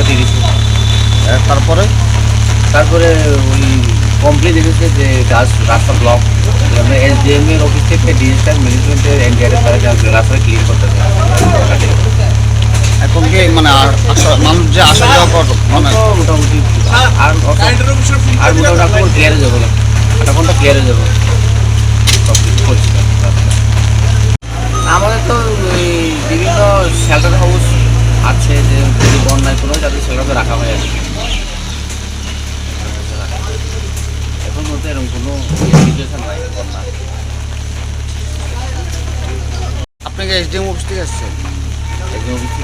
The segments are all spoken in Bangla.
টাকা দিয়ে দিচ্ছে তারপরে তারপরে ওই কমপ্লেন এসেছে যে গাছ রাস্তা ব্লক আমরা এসডিএম এর অফিস থেকে ডিজিটাল ম্যানেজমেন্টের এনডিআর তারা রাস্তা ক্লিয়ার করতেছে এখন কি মানে আর মানুষ যে আসা যাওয়া কর মানে মোটামুটি আর আর মোটামুটি ক্লিয়ার যাবে। আধা ঘণ্টা ক্লিয়ার যাবে সব কিছু পরিষ্কার রাস্তা। আমাদের তো ওই বিভিন্ন শেল্টার হাউস আছে যে যদি বন্যায় কোনো যাদের সেগুলোকে রাখা হয় আর এখন মধ্যে এরকম কোনো সিচুয়েশন নাই বন্যা। আপনি কি এসডিএম অফিস থেকে এসছেন একদম কিছু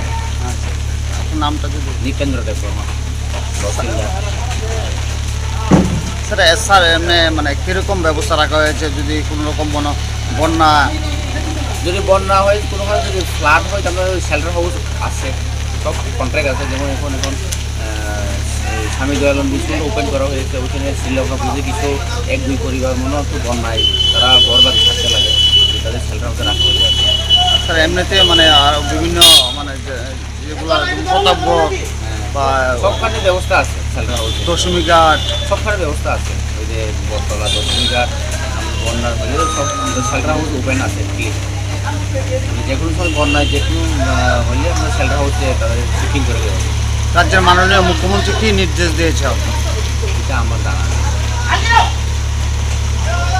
আচ্ছা আপনার নামটা যদি দীপেন্দ্র দেব তহসিলদার। স্যার স্যার এমনি মানে কীরকম ব্যবস্থা রাখা হয়েছে? যদি কোনো রকম বন বন্যা যদি বন্যা হয় কোনোভাবে যদি ফ্লাড হয় তাহলে শেল্টার হাউস আছে। সব কন্ট্রাক্ট আছে যেমন এখন এখন স্বামী দয়ালন বিচগুলো ওপেন করা হয়েছে। ওখানে শ্রীলঙ্কা বুঝে কিছু এক দুই পরিবার মনে একটু বন্যায় তারা ঘর বাড়ি থাকতে লাগে। তাদের শেল্টার হাউসে রাখা হয়ে যাবে স্যার এমনিতে মানে আর বিভিন্ন মানে যেগুলো বা সবখানে ব্যবস্থা আছে শেল্টার হাউসে দশমী ঘাট। সবখানে ব্যবস্থা আছে। ওই যে বটতলা দশমিঘাট বন্যার হলে সব শেল্টার হাউস ওপেন আছে যে কোনো সময় বন্যায় যে কোনো হলে আমরা শেল্টার হাউসে তাদের করে দেবো রাজ্যের মাননীয় মুখ্যমন্ত্রী কী নির্দেশ দিয়েছে আপনার এটা আমার জানা।